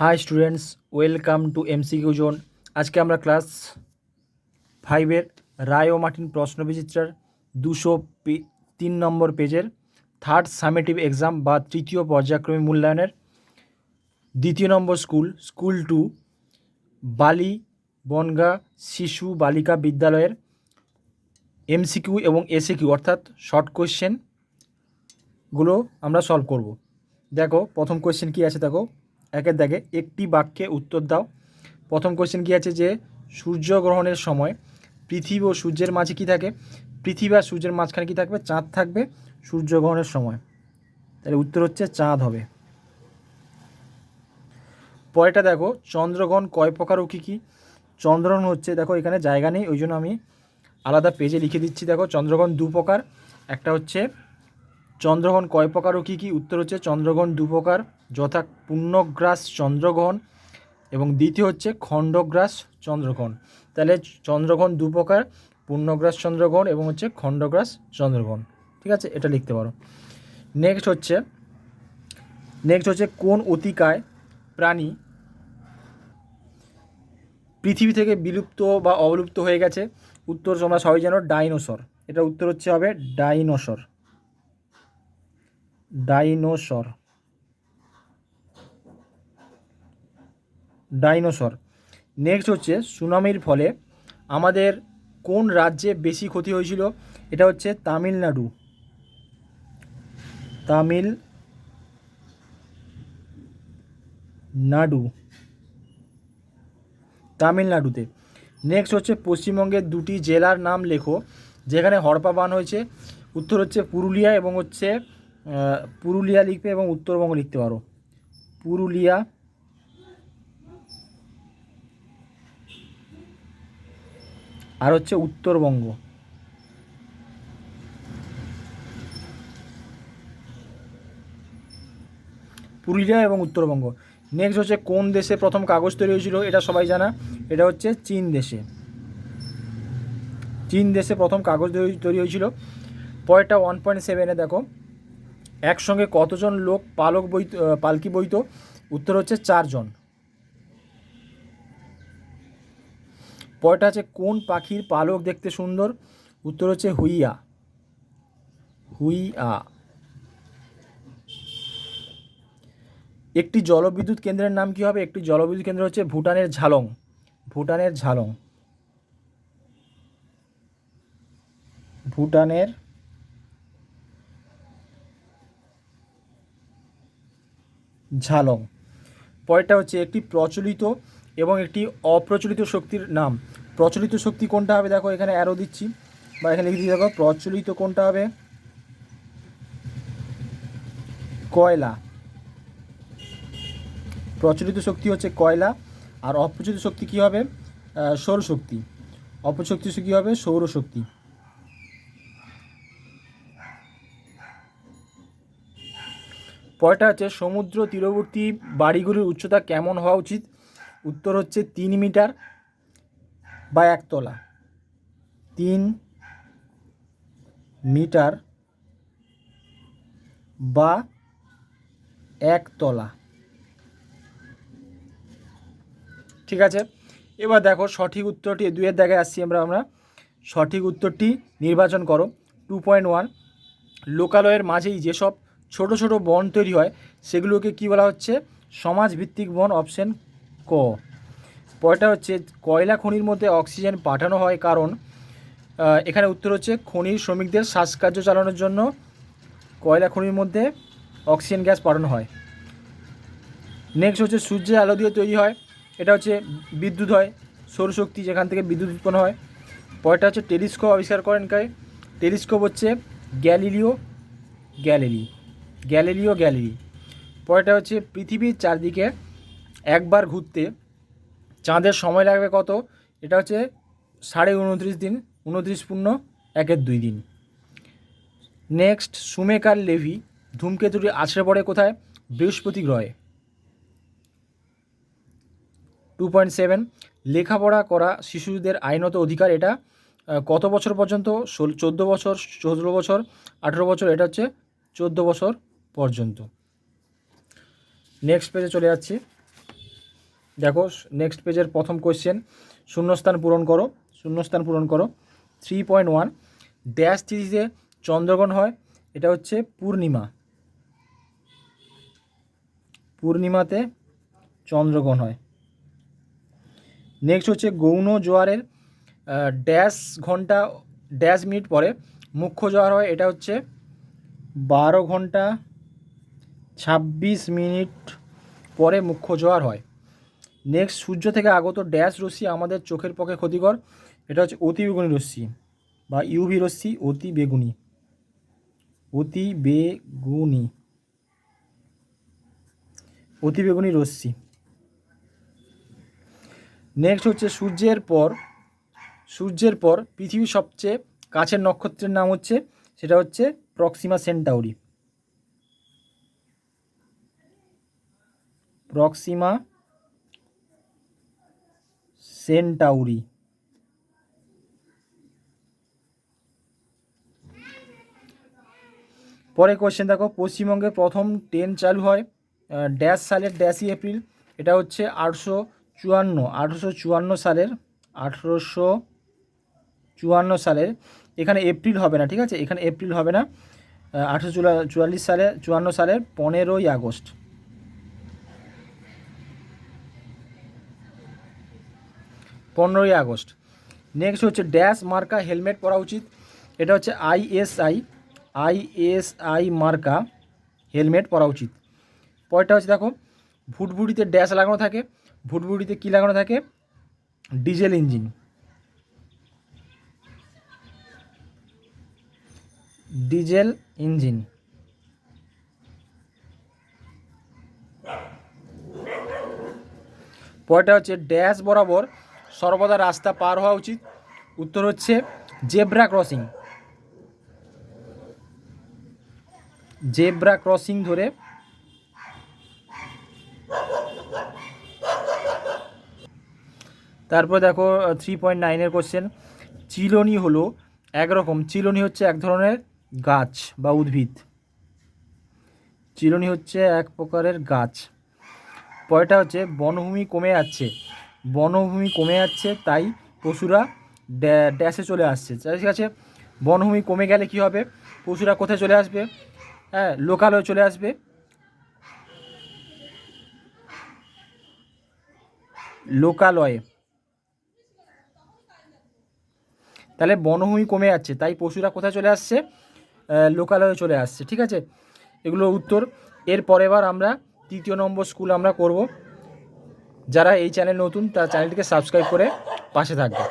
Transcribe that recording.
Hi students, welcome to MCQ zone আজকে আমরা class ফাইভের রায় ও মার্টিন প্রশ্নবিচিত্রার দুশো তিন নম্বর পেজের থার্ড সামেটিভ এক্সাম বা তৃতীয় পর্যায়ক্রমিক মূল্যায়নের দ্বিতীয় নম্বর স্কুল স্কুল টু বালি বনগা শিশু বালিকা বিদ্যালয়ের এমসিকিউ এবং এসিকিউ অর্থাৎ শর্ট কোয়েশ্চেনগুলো আমরা সলভ করব। দেখো, প্রথম কোয়েশ্চেন কী আছে দেখো? একের দাগে একটি বাক্যে উত্তর দাও। প্রথম কোয়েশ্চেন কী আছে যে, সূর্যগ্রহণের সময় পৃথিবী ও সূর্যের মাঝে কী থাকে? পৃথিবী আর সূর্যের মাঝখানে কী থাকবে? চাঁদ থাকবে সূর্যগ্রহণের সময়। তাহলে উত্তর হচ্ছে চাঁদ হবে। পরেরটা দেখো, চন্দ্রগ্রহণ কয় প্রকার ও কী কী? চন্দ্রগ্রহণ হচ্ছে, দেখো এখানে জায়গা নেই, ওই জন্য আমি আলাদা পেজে লিখে দিচ্ছি। দেখো, চন্দ্রগ্রহণ দু প্রকার। একটা হচ্ছে চন্দ্রগ্রহণ কয় প্রকার ও কী কী? উত্তর হচ্ছে চন্দ্রগ্রহণ দু প্রকার, যথা পূর্ণগ্রাস চন্দ্রগ্রহণ এবং দ্বিতীয় হচ্ছে খণ্ডগ্রাস চন্দ্রগ্রহণ। তাহলে চন্দ্রগ্রহণ দু প্রকার পূর্ণগ্রাস চন্দ্রগ্রহণ এবং হচ্ছে খণ্ডগ্রাস চন্দ্রগ্রহণ। ঠিক আছে? এটা লিখতে পারো। নেক্সট হচ্ছে নেক্সট হচ্ছে কোন অতিকায় প্রাণী পৃথিবী থেকে বিলুপ্ত বা অবলুপ্ত হয়ে গেছে? উত্তর তোমরা সবাই জানো, ডাইনোসর। এটা উত্তর হচ্ছে হবে ডাইনোসর। ডাইনোসর। ডাইনোসর। নেক্সট হচ্ছে সুনামির ফলে আমাদের কোন রাজ্যে বেশি ক্ষতি হয়েছিল? এটা হচ্ছে তামিলনাড়ু। তামিল নাড়ু তামিলনাড়ুতে। নেক্সট হচ্ছে পশ্চিমবঙ্গের দুটি জেলার নাম লেখো, যেখানে হরপা বান হয়েছে। উত্তর হচ্ছে পুরুলিয়া এবং হচ্ছে পুরুলিয়া লিখবে এবং উত্তরবঙ্গ লিখতে পারো। পুরুলিয়া আর হচ্ছে উত্তরবঙ্গ। পুরুলিয়া এবং উত্তরবঙ্গ। নেক্সট হচ্ছে কোন দেশে প্রথম কাগজ তৈরি হয়েছিল, এটা সবাই জানা। এটা হচ্ছে চীন দেশে। চীন দেশে প্রথম কাগজ তৈরি হয়েছিল। পরেরটা ওয়ান পয়েন্ট সেভেনে দেখো। একসঙ্গে কতজন লোক পালক বই পালকি বইতো উত্তর হচ্ছে চারজন। পরেরটা আছে, কোন পাখির পালক দেখতে সুন্দর? উত্তর হচ্ছে হুইয়া। হুইয়া। একটি জলবিদ্যুৎ কেন্দ্রের নাম কি হবে? একটি জলবিদ্যুৎ কেন্দ্র হচ্ছে ভুটানের ঝালং। ভুটানের ঝালং। ভুটানের ঝালং। পরেরটা হচ্ছে একটি প্রচলিত এবং একটি অপ্রচলিত শক্তির নাম। প্রচলিত শক্তি কোনটা হবে? দেখো, এখানে অ্যারো দিচ্ছি। বা এখানে লিখে দিচ্ছি, দেখো, প্রচলিত কোনটা হবে? কয়লা। প্রচলিত শক্তি হচ্ছে কয়লা। আর অপ্রচলিত শক্তি কী হবে? সৌরশক্তি। অপশক্তি কী হবে? সৌরশক্তি। পরেরটা হচ্ছে সমুদ্র তীরবর্তী বাড়িগুলির উচ্চতা কেমন হওয়া উচিত? উত্তর হচ্ছে তিন মিটার বা একতলা। তিন মিটার বা একতলা। ঠিক আছে? এবার দেখো সঠিক উত্তরটি দুইয়ের জায়গায় আসছি আমরা আমরা সঠিক উত্তরটি নির্বাচন করো। টু পয়েন্ট ওয়ান লোকালয়ের মাঝেই যেসব ছোট ছোট বন তৈরি হয়, সেগুলোকে কি বলা হচ্ছে? সমাজভিত্তিক বন অপশন ক। পরেরটা হচ্ছে, কয়লা খনির মধ্যে অক্সিজেন পাঠানো হয় কারণ এখানে উত্তর হচ্ছে, খনির শ্রমিকদের শ্বাসকার্য চালানোর জন্য কয়লা খনির মধ্যে অক্সিজেন গ্যাস পাঠানো হয়। নেক্সট হচ্ছে, সূর্যের আলো দিয়ে তৈরি হয়, এটা হচ্ছে বিদ্যুৎ হয়, সৌরশক্তি যেখান থেকে বিদ্যুৎ উৎপন্ন হয়। পরেরটা হচ্ছে, টেলিস্কোপ আবিষ্কার করেন কে টেলিস্কোপ হচ্ছে গ্যালিলিও গ্যালিলি গ্যালিলিও গ্যালিলি। পরেরটা হচ্ছে পৃথিবীর চারদিকে একবার ঘুরতে। চাঁদের সময় লাগবে কত? এটা হচ্ছে সাড়ে উনত্রিশ দিন, উনত্রিশ পূর্ণ, একের দুই দিন। নেক্সট সুমেকার লেভি ধূমকেতুটি আছড়ে পড়ে কোথায়? বৃহস্পতি গ্রহে। টু পয়েন্ট সেভেন লেখাপড়া করা শিশুদের আইনত অধিকার এটা কত বছর পর্যন্ত? চোদ্দ বছর ষোলো বছর, আঠেরো বছর, এটা হচ্ছে চোদ্দ বছর পর্যন্ত। নেক্সট পেজে চলে যাচ্ছি। দেখো নেক্সট পেজের প্রথম কোয়েশ্চেন শূন্যস্থান পূরণ করো, শূন্যস্থান পূরণ করো। থ্রি পয়েন্ট ওয়ান ড্যাশ তিথিতে চন্দ্রগ্রহণ হয়, এটা হচ্ছে পূর্ণিমা। পূর্ণিমাতে চন্দ্রগ্রহণ হয়। নেক্সট হচ্ছে গৌণ জোয়ারের ড্যাশ ঘণ্টা ড্যাশ মিনিট পরে মুখ্য জোয়ার হয়, এটা হচ্ছে বারো ঘণ্টা ছাব্বিশ মিনিট পরে মুখ্য জোয়ার হয়। নেক্সট সূর্য থেকে আগত ড্যাশ রশ্মি আমাদের চোখের পক্ষে ক্ষতিকর। এটা হচ্ছে অতি বেগুনি রশ্মি বা ইউভি রশ্মি, অতি বেগুনি। অতি বেগুনি। অতি বেগুনি রশ্মি। নেক্সট হচ্ছে সূর্যের পর। সূর্যের পর পৃথিবীর সবচেয়ে কাছের নক্ষত্রের নাম হচ্ছে, সেটা হচ্ছে প্রক্সিমা সেন্টাউরি প্রক্সিমা সেন্টাউরি। পরে কোশ্চেন দেখো, পশ্চিমবঙ্গে প্রথম ট্রেন চালু হয় ড্যাশ সালের ড্যাশই এপ্রিল এটা হচ্ছে আটশো চুয়ান্ন আঠেরোশো চুয়ান্ন সালের আঠেরোশো চুয়ান্ন সালের, এখানে এপ্রিল হবে না, ঠিক আছে? এখানে এপ্রিল হবে না আঠেরোশো চুয়াল্লিশ সালে, চুয়ান্ন সালের পনেরোই আগস্ট। পনেরোই আগস্ট। নেক্সট হচ্ছে ড্যাশ মার্কা হেলমেট পরা উচিত। এটা হচ্ছে আইএসআই আইএসআই মার্কা হেলমেট পরা উচিত। পরেরটা হচ্ছে দেখো, ভুটভুটিতে ড্যাশ লাগানো থাকে। ভুটভুটিতে কী লাগানো থাকে? ডিজেল ইঞ্জিন ডিজেল ইঞ্জিন পরেরটা হচ্ছে ড্যাশ বরাবর সর্বদা রাস্তা পার হওয়া উচিত। উত্তর হচ্ছে জেব্রা ক্রসিং। জেব্রা ক্রসিং ধরে তারপর দেখো থ্রি পয়েন্ট নাইনের কোশ্চেন চিলনি হলো একরকম। চিলনি হচ্ছে এক ধরনের গাছ বা উদ্ভিদ। চিলনি হচ্ছে এক প্রকারের গাছ। পরেরটা হচ্ছে বনভূমি কমে যাচ্ছে। বনভূমি কমে যাচ্ছে, তাই পশুরা ড্যা- ড্যাশে চলে আসছে। ঠিক আছে? বনভূমি কমে গেলে কি হবে? পশুরা কোথায় চলে আসবে? হ্যাঁ লোকালয়ে চলে আসবে। লোকালয়ে। তাহলে বনভূমি কমে যাচ্ছে, তাই পশুরা কোথায় চলে আসছে? লোকালয়ে চলে আসছে, ঠিক আছে? এগুলো উত্তর। এর পরের বার আমরা তৃতীয় নম্বর স্কুল আমরা করব। যারা এই চ্যানেল নতুন তারা চ্যানেলটিকে সাবস্ক্রাইব করে পাশে থাকবে।